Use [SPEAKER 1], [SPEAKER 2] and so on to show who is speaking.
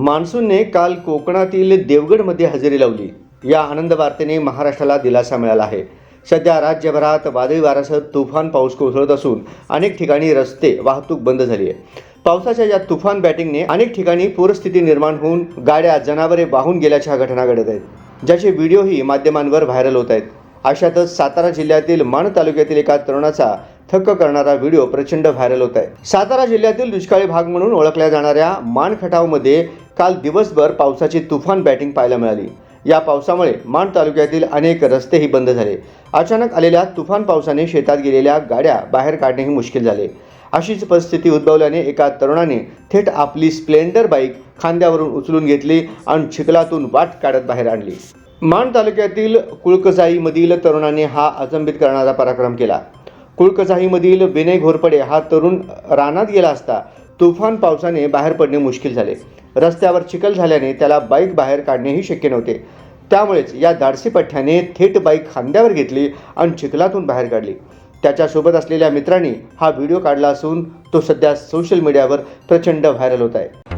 [SPEAKER 1] मान्सूनने काल कोकणातील देवगडमध्ये हजेरी लावली. या आनंद वार्तेने महाराष्ट्राला दिलासा मिळाला आहे. सध्या राज्यभरात वादळी वाऱ्यासह तुफान पाऊस कोसळत असून अनेक ठिकाणी रस्ते वाहतूक बंद झाली आहे. पावसाच्या या तुफान बॅटिंगने अनेक ठिकाणी पूरस्थिती निर्माण होऊन गाड्या जनावरे वाहून गेल्याच्या घटना घडत आहेत. ज्याचे व्हिडिओही माध्यमांवर व्हायरल होत आहेत. अशातच सातारा जिल्ह्यातील माण तालुक्यातील एका तरुणाचा थक्क करणारा व्हिडिओ प्रचंड व्हायरल होत आहे. सातारा जिल्ह्यातील दुष्काळी भाग म्हणून ओळखल्या जाणाऱ्या मान खटावमध्ये काल दिवसभर पावसाची तुफान बॅटिंग पाहायला मिळाली. या पावसामुळे माण तालुक्यातील अनेक रस्तेही बंद झाले. अचानक आलेल्या तुफान पावसाने शेतात गेलेल्या गाड्या बाहेर काढणेही मुश्किल झाले. अशीच परिस्थिती उद्भवल्याने एका तरुणाने थेट आपली स्प्लेंडर बाईक खांद्यावरून उचलून घेतली आणि चिखलातून वाट काढत बाहेर आणली. माण तालुक्यातील कुळकजाईमधील तरुणाने हा अचंबित करणारा पराक्रम केला. कुळकजाईमधील विनय घोरपडे हा तरुण रानात गेला असता तुफान पावसाने बाहेर पडणे मुश्किल झाले. रस्त्यावर चिखल झाल्याने त्याला बाईक बाहेर काढणेही शक्य नव्हते. त्यामुळेच या धाडसी पठ्ठ्याने थेट बाईक खांद्यावर घेतली आणि चिखलातून बाहेर काढली. त्याच्यासोबत असलेल्या मित्रांनी हा व्हिडिओ काढला असून तो सध्या सोशल मीडियावर प्रचंड व्हायरल होत आहे.